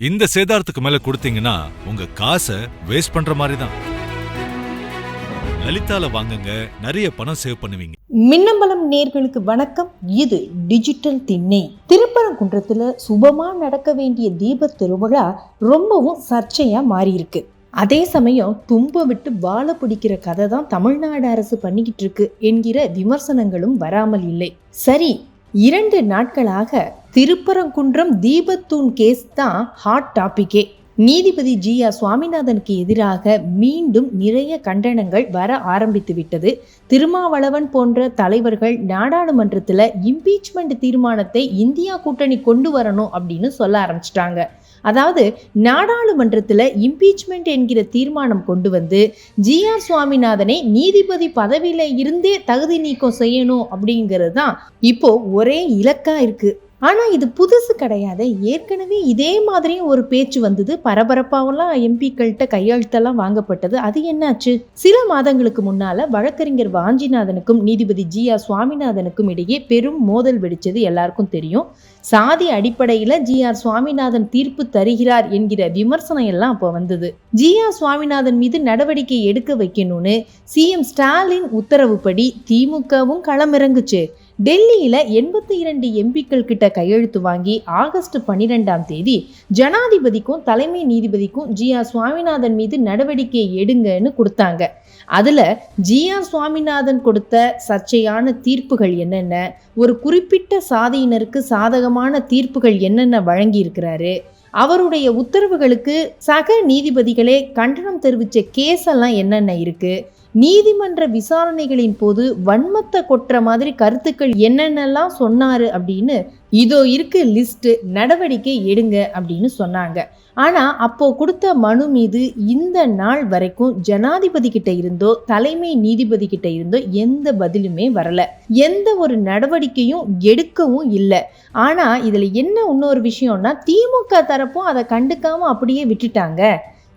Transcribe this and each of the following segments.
இந்த சேதாரத்துக்கு மேல கொடுத்தீங்கன்னா உங்க காசை வேஸ்ட் பண்ற மாதிரி தான் லலிதால வாங்குங்க நிறைய பணம் சேவ் பண்ணுவீங்க. மின்னம்பலம் நேர்களுக்கு வணக்கம். இது டிஜிட்டல் திண்ணை. திருப்பரங்குன்றத்துல சுபமா நடக்க வேண்டிய தீப திருவிழா ரொம்பவும் சர்ச்சையா மாறி இருக்கு அதே சமயம் தும்ப விட்டு வாழ பிடிக்கிற கதை தான் தமிழ்நாடு அரசு பண்ணிக்கிட்டு இருக்கு என்கிற விமர்சனங்களும் வராமல் இல்லை. சரி இரண்டு நாட்களாக திருப்பரங்குன்றம் தீபத்தூண் கேஸ் தான் ஹாட் டாபிக்கே நீதிபதி ஜி ஆர் சுவாமிநாதனுக்கு எதிராக மீண்டும் நிறைய கண்டனங்கள் வர ஆரம்பித்து விட்டது. திருமாவளவன் போன்ற தலைவர்கள் நாடாளுமன்றத்தில் இம்பீச்மெண்ட் தீர்மானத்தை இந்தியா கூட்டணி கொண்டு வரணும் அப்படின்னு சொல்ல ஆரம்பிச்சிட்டாங்க. அதாவது நாடாளுமன்றத்தில் இம்பீச்மெண்ட் என்கிற தீர்மானம் கொண்டு வந்து ஜி ஆர் சுவாமிநாதனை நீதிபதி பதவியில் இருந்தே தகுதி நீக்கம் செய்யணும் அப்படிங்கிறது தான் இப்போ ஒரே இலக்காக இருக்குது ஆனால் இது புதுசு கிடையாது. ஏற்கனவே இதே மாதிரியும் ஒரு பேச்சு வந்தது. பரபரப்பாவெல்லாம் எம்பிக்கள்கிட்ட கையெழுத்தெல்லாம் வாங்கப்பட்டது. அது என்னாச்சு? சில மாதங்களுக்கு முன்னால வழக்கறிஞர் வாஞ்சிநாதனுக்கும் நீதிபதி ஜி ஆர் சுவாமிநாதனுக்கும் இடையே பெரும் மோதல் வெடிச்சது எல்லாருக்கும் தெரியும். சாதி அடிப்படையில் ஜி ஆர் சுவாமிநாதன் தீர்ப்பு தருகிறார் என்கிற விமர்சனம் எல்லாம் அப்போ வந்தது. ஜி ஆர் சுவாமிநாதன் மீது நடவடிக்கை எடுக்க வைக்கணும்னு சிஎம் ஸ்டாலின் உத்தரவுப்படி திமுகவும் களமிறங்குச்சு. டெல்லியில் எண்பத்தி இரண்டு எம்பிக்கள் கிட்ட கையெழுத்து வாங்கி ஆகஸ்ட் பன்னிரெண்டாம் தேதி ஜனாதிபதிக்கும் தலைமை நீதிபதிக்கும் ஜி ஆர் சுவாமிநாதன் மீது நடவடிக்கை எடுங்கன்னு கொடுத்தாங்க. அதில் ஜி ஆர் சுவாமிநாதன் கொடுத்த சர்ச்சையான தீர்ப்புகள் என்னென்ன? ஒரு குறிப்பிட்ட சாதியினருக்கு சாதகமான தீர்ப்புகள் என்னென்ன வழங்கியிருக்கிறாரு? அவருடைய உத்தரவுகளுக்கு சக நீதிபதிகளே கண்டனம் தெரிவித்த கேஸ் எல்லாம் என்னென்ன இருக்குது நீதிமன்ற விசாரணைகளின் போது வன்மத்தை கொட்டுற மாதிரி கருத்துக்கள் என்னென்னலாம் சொன்னாரு அப்படின்னு இதோ இருக்கு லிஸ்ட்டு நடவடிக்கை எடுங்க அப்படின்னு சொன்னாங்க. ஆனால் அப்போ கொடுத்த மனு மீது இந்த நாள் வரைக்கும் ஜனாதிபதி கிட்ட இருந்தோ தலைமை நீதிபதி கிட்ட இருந்தோ எந்த பதிலுமே வரல. எந்த ஒரு நடவடிக்கையும் எடுக்கவும் இல்லை. ஆனால் இதில் என்ன இன்னொரு விஷயம்னா திமுக தரப்பும் அதை கண்டுக்காம அப்படியே விட்டுட்டாங்க.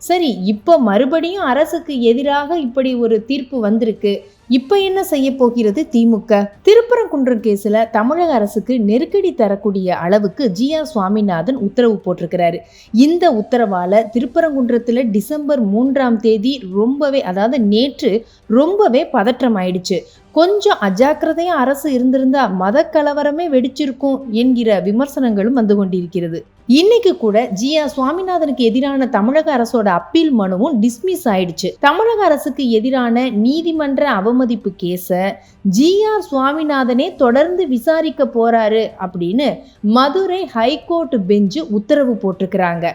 சரி இப்போ மறுபடியும் அரசுக்கு எதிராக இப்படி ஒரு தீர்ப்பு வந்திருக்கு. இப்போ என்ன செய்ய போகிறது திமுக? திருப்பரங்குன்றம் கேஸில் தமிழக அரசுக்கு நெருக்கடி தரக்கூடிய அளவுக்கு ஜி ஆர் சுவாமிநாதன் உத்தரவு போட்டிருக்கிறாரு. இந்த உத்தரவால திருப்பரங்குன்றத்தில் டிசம்பர் மூன்றாம் தேதி ரொம்பவே அதாவது நேற்று ரொம்பவே பதற்றம் ஆயிடுச்சு. கொஞ்சம் அஜாக்கிரதையா அரசு இருந்திருந்தா மத கலவரமே வெடிச்சிருக்கும் என்கிற விமர்சனங்களும் வந்து கொண்டிருக்கிறது. இன்னைக்கு கூட ஜி ஆர் சுவாமிநாதனுக்கு எதிரான தமிழக அரசோட அப்பீல் மனுவும் டிஸ்மிஸ் ஆயிடுச்சு. தமிழக அரசுக்கு எதிரான நீதிமன்ற அவமதிப்பு கேஸ ஜி ஆர் சுவாமிநாதனே தொடர்ந்து விசாரிக்க போறாரு அப்படின்னு மதுரை ஹைகோர்ட் பெஞ்சு உத்தரவு போட்டிருக்கிறாங்க.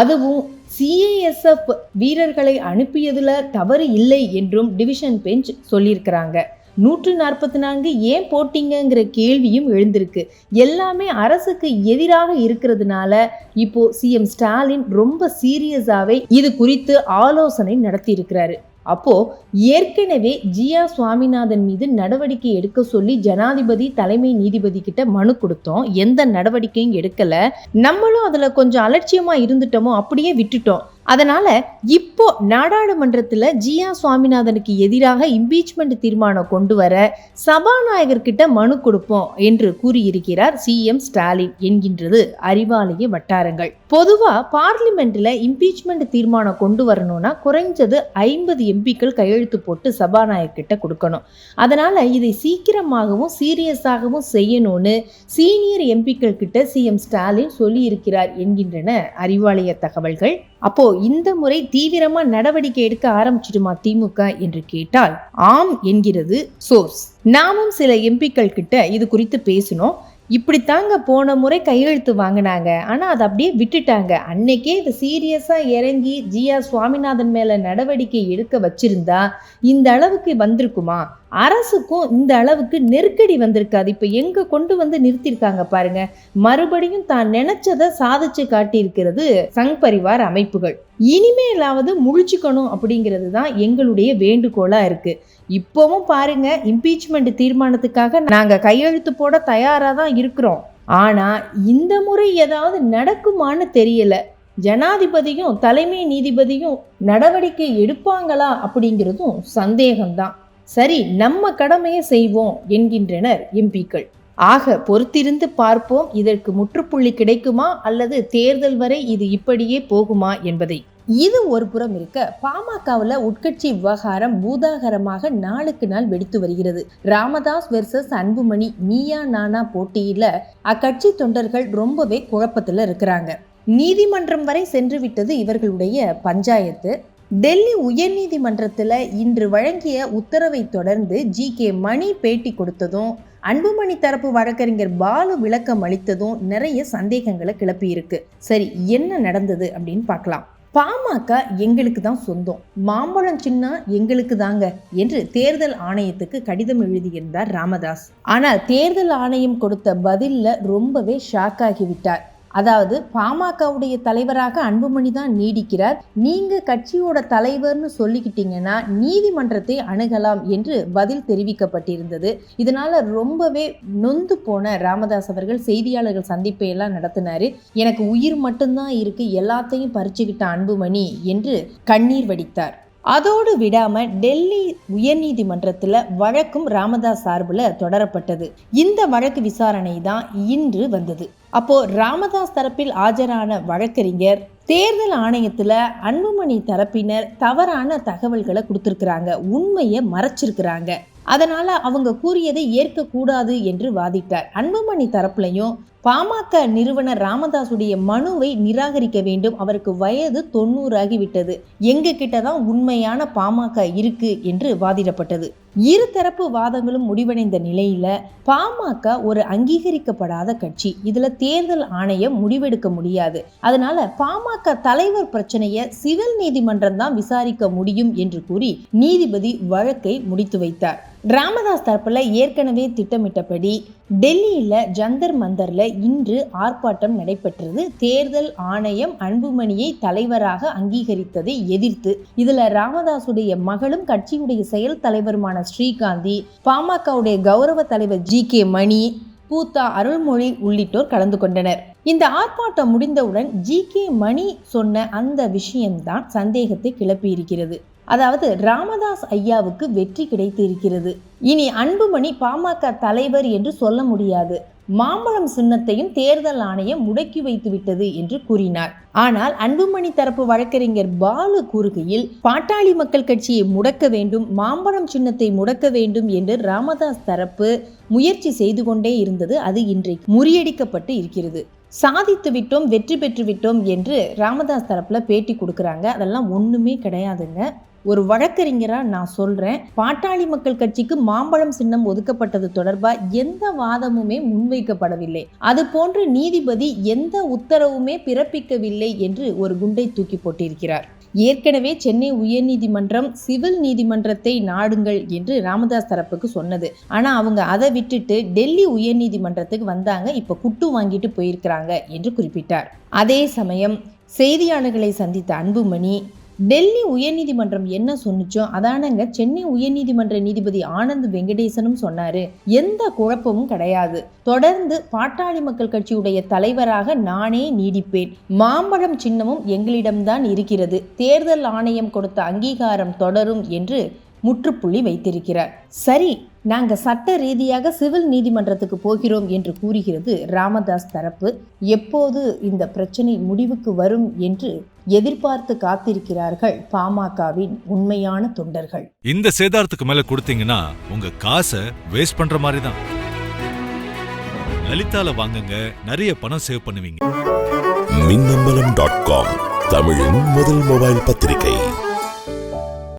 அதுவும் சிஏஎஸ்எஃப் வீரர்களை அனுப்பியதுல தவறு இல்லை என்றும் டிவிஷன் பெஞ்ச் சொல்லியிருக்கிறாங்க. நூற்று நாற்பத்தி நான்கு ஏன் போட்டிங்கிற கேள்வியும் எழுந்திருக்கு. எல்லாமே அரசுக்கு எதிராக இருக்கிறதுனால இப்போ சிஎம் ஸ்டாலின் ரொம்ப சீரியஸாவே இது குறித்து ஆலோசனை நடத்தி இருக்கிறாரு அப்போ ஏற்கனவே ஜியா சுவாமிநாதன் மீது நடவடிக்கை எடுக்க சொல்லி ஜனாதிபதி தலைமை நீதிபதி கிட்ட மனு கொடுத்தோம். எந்த நடவடிக்கையும் எடுக்கல. நம்மளும் அதுல கொஞ்சம் அலட்சியமா இருந்துட்டோமோ அப்படியே விட்டுட்டோம். அதனால் இப்போ நாடாளுமன்றத்தில் ஜியா சுவாமிநாதனுக்கு எதிராக இம்பீச்மெண்ட் தீர்மானம் கொண்டு வர சபாநாயகர்கிட்ட மனு கொடுப்போம் என்று கூறியிருக்கிறார் சிஎம் ஸ்டாலின் என்கின்றது அறிவாலய வட்டாரங்கள். பொதுவாக பார்லிமெண்ட்டில் இம்பீச்மெண்ட் தீர்மானம் கொண்டு வரணும்னா குறைஞ்சது ஐம்பது எம்பிக்கள் கையெழுத்து போட்டு சபாநாயகர்கிட்ட கொடுக்கணும். அதனால் இதை சீக்கிரமாகவும் சீரியஸாகவும் செய்யணும்னு சீனியர் எம்பிக்கள் கிட்ட சிஎம் ஸ்டாலின் சொல்லியிருக்கிறார் என்கின்றன அறிவாலய தகவல்கள். அப்போ இந்த முறை தீவிரமா நடவடிக்கை எடுக்க ஆரம்பிச்சிடுமா திமுக என்று கேட்டால் ஆம் என்கிறது சோர்ஸ். நாமும் சில எம்பிக்கள் கிட்ட இது குறித்து பேசினோம். இப்படித்தாங்க போன முறை கையெழுத்து வாங்கினாங்க. ஆனால் அதை அப்படியே விட்டுட்டாங்க. அன்னைக்கே இது சீரியஸாக இறங்கி ஜியா சுவாமிநாதன் மேலே நடவடிக்கை எடுக்க வச்சிருந்தா இந்த அளவுக்கு வந்திருக்குமா? அரசுக்கும் இந்த அளவுக்கு நெருக்கடி வந்திருக்காது. இப்போ எங்கே கொண்டு வந்து நிறுத்தியிருக்காங்க பாருங்க. மறுபடியும் தான் நினைச்சதை சாதிச்சு காட்டியிருக்கிறது சங் பரிவார் அமைப்புகள். இனிமேலாவது முழிச்சுக்கணும் அப்படிங்கிறது தான் எங்களுடைய வேண்டுகோளாக இருக்குது இப்போவும் பாருங்க இம்பீச்மெண்ட் தீர்மானத்துக்காக நாங்கள் கையெழுத்து போட தயாராக தான் இருக்கிறோம். ஆனால் இந்த முறை ஏதாவது நடக்குமான்னு தெரியலை. ஜனாதிபதியும் தலைமை நீதிபதியும் நடவடிக்கை எடுப்பாங்களா அப்படிங்கிறதும் சந்தேகம்தான். சரி நம்ம கடமையை செய்வோம் என்கின்றனர் எம்பிக்கள். ஆக பொறுத்திருந்து பார்ப்போம் இதற்கு முற்றுப்புள்ளி கிடைக்குமா அல்லது தேர்தல் வரை இது இப்படியே போகுமா என்பதை. இது ஒரு புறம் இருக்க பாமகவில் உட்கட்சி விவகாரம் பூதாகரமாக நாளுக்கு நாள் வெடித்து வருகிறது. ராமதாஸ் வெர்சஸ் அன்புமணி மீயா நானா போட்டியில அக்கட்சி தொண்டர்கள் ரொம்பவே குழப்பத்தில் இருக்கிறாங்க. நீதிமன்றம் வரை சென்று விட்டது இவர்களுடைய பஞ்சாயத்து. டெல்லி உயர்நீதிமன்றத்தில் இன்று வழங்கிய உத்தரவை தொடர்ந்து ஜி கே மணி பேட்டி கொடுத்ததும் அன்புமணி தரப்பு வழக்கறிஞர் பாலு விளக்கம் அளித்ததும் நிறைய சந்தேகங்களை கிளப்பியிருக்கு. சரி என்ன நடந்தது அப்படின்னு பார்க்கலாம். பாமக எங்களுக்கு தான் சொந்தம். மாம்பழம் சின்ன எங்களுக்கு தாங்க என்று தேர்தல் ஆணையத்துக்கு கடிதம் எழுதியிருந்தார் ராமதாஸ். ஆனால் தேர்தல் ஆணையம் கொடுத்த பதில்ல ரொம்பவே ஷாக் ஆகிவிட்டார் அதாவது பாமகவுடைய தலைவராக அன்புமணி தான் நீடிக்கிறார். நீங்க கட்சியோட தலைவர்னு சொல்லிக்கிட்டீங்கன்னா நீதிமன்றத்தை அணுகலாம் என்று பதில் தெரிவிக்கப்பட்டிருந்தது. இதனால ரொம்பவே நொந்து போன ராமதாஸ் அவர்கள் செய்தியாளர்கள் சந்திப்பை எல்லாம் நடத்தினாரு. எனக்கு உயிர் மட்டும்தான் இருக்கு எல்லாத்தையும் பறிச்சுக்கிட்ட அன்புமணி என்று கண்ணீர் வடித்தார். அதோடு விடாமல் டெல்லி உயர்நீதிமன்றத்தில் வழக்கும் ராமதாஸ் சார்பில் தொடரப்பட்டது. இந்த வழக்கு விசாரணை தான் இன்று வந்தது. அப்போ ராமதாஸ் தரப்பில் ஆஜரான வழக்கறிஞர் தேர்தல் ஆணையத்தில் அன்புமணி தரப்பினர் தவறான தகவல்களை கொடுத்துருக்குறாங்க. உண்மையை மறைச்சிருக்கிறாங்க. அதனால அவங்க கூறியதை ஏற்கக்கூடாது என்று வாதிட்டார். அன்புமணி தரப்புலையும் பாமக நிறுவனர் ராமதாசுடைய மனுவை நிராகரிக்க வேண்டும். அவருக்கு வயது தொண்ணூறாகிவிட்டது எங்க கிட்ட தான் உண்மையான பாமக இருக்கு என்று வாதிடப்பட்டது. இரு தரப்பு வாதங்களும் முடிவடைந்த நிலையில பாமக ஒரு அங்கீகரிக்கப்படாத கட்சி. இதுல தேர்தல் ஆணையம் முடிவெடுக்க முடியாது. அதனால பாமக தலைவர் பிரச்சனையை சிவில் நீதிமன்றம் தான் விசாரிக்க முடியும் என்று கூறி நீதிபதி வழக்கை முடித்து வைத்தார். ராமதாஸ் தரப்புல ஏற்கனவே திட்டமிட்டபடி டெல்லியில ஜந்தர் மந்தர்ல இன்று ஆர்ப்பாட்டம் நடைபெற்றது. தேர்தல் ஆணையம் அன்புமணியை தலைவராக அங்கீகரித்ததை எதிர்த்து இதுல ராமதாசுடைய மகளும் கட்சியுடைய செயல் தலைவருமான ஸ்ரீகாந்தி பாமகவுடைய கௌரவ தலைவர் ஜி கே மணி பூத்தா அருள்மொழி உள்ளிட்டோர் கலந்து கொண்டனர். இந்த ஆர்ப்பாட்டம் முடிந்தவுடன் ஜி கே மணி சொன்ன அந்த விஷயம்தான் சந்தேகத்தை கிளப்பியிருக்கிறது அதாவது ராமதாஸ் ஐயாவுக்கு வெற்றி கிடைத்து இருக்கிறது இனி அன்புமணி பாமக தலைவர் என்று சொல்ல முடியாது. மாம்பழம் சின்னத்தையும் தேர்தல் ஆணையம் முடக்கி வைத்து விட்டது என்று கூறினார். ஆனால் அன்புமணி தரப்பு வழக்கறிஞர் பாலு கூறுகையில் பாட்டாளி மக்கள் கட்சியை முடக்க வேண்டும் மாம்பழம் சின்னத்தை முடக்க வேண்டும் என்று ராமதாஸ் தரப்பு முயற்சி செய்து கொண்டே இருந்தது. அது இன்றைக்கு முறியடிக்கப்பட்டு இருக்கிறது. சாதித்து விட்டோம் வெற்றி பெற்று விட்டோம் என்று ராமதாஸ் தரப்புல பேட்டி கொடுக்குறாங்க. அதெல்லாம் ஒண்ணுமே கிடையாதுங்க. ஒரு வழக்கறிஞராக நான் சொல்கிறேன் பாட்டாளி மக்கள் கட்சிக்கு மாம்பழம் சின்னம் ஒதுக்கப்பட்டது தொடர்பாக எந்த வாதமுமே முன்வைக்கப்படவில்லை. அது போன்று நீதிபதி எந்த உத்தரவுமே பிறப்பிக்கவில்லை என்று ஒரு குண்டை தூக்கி போட்டிருக்கிறார். ஏற்கனவே சென்னை உயர்நீதிமன்றம் சிவில் நீதிமன்றத்தை நாடுங்கள் என்று ராமதாஸ் தரப்புக்கு சொன்னது. ஆனால் அவங்க அதை விட்டுட்டு டெல்லி உயர்நீதிமன்றத்துக்கு வந்தாங்க. இப்போ குட்டு வாங்கிட்டு போயிருக்கிறாங்க என்று குறிப்பிட்டார். அதே சமயம் செய்தியாளர்களை சந்தித்த அன்புமணி டெல்லி உயர்நீதிமன்றம் என்ன சொன்னுச்சோ அதானங்க சென்னை உயர்நீதிமன்ற நீதிபதி ஆனந்த் வெங்கடேசனும் சொன்னாரு. எந்த குழப்பமும் கிடையாது. தொடர்ந்து பாட்டாளி மக்கள் கட்சியுடைய தலைவராக நானே நீடிப்பேன். மாம்பழம் சின்னமும் எங்களிடம்தான் இருக்கிறது. தேர்தல் ஆணையம் கொடுத்த அங்கீகாரம் தொடரும் என்று முற்றுப்புள்ளி வைத்திருக்கிறார். சரி நாங்க சட்ட ரீதியாக சிவில் நீதிமன்றத்துக்கு போகிறோம் என்று கூறுகிறது ராமதாஸ் தரப்பு. எப்போது இந்த பிரச்சனை முடிவுக்கு வரும் என்று எதிர்பார்த்து காத்திருக்கிறார்கள் பாமகவின் உண்மையான தொண்டர்கள். இந்த சேதாரத்துக்கு மேல கொடுத்தீங்கன்னா உங்க காசை வேஸ்ட் பண்ற மாதிரி தான் லலிதால வாங்குங்க நிறைய பணம் சேவ் பண்ணுவீங்க. மின்னம்பலம் டாட் காம் தமிழின் முதல் மொபைல் பத்திரிகை.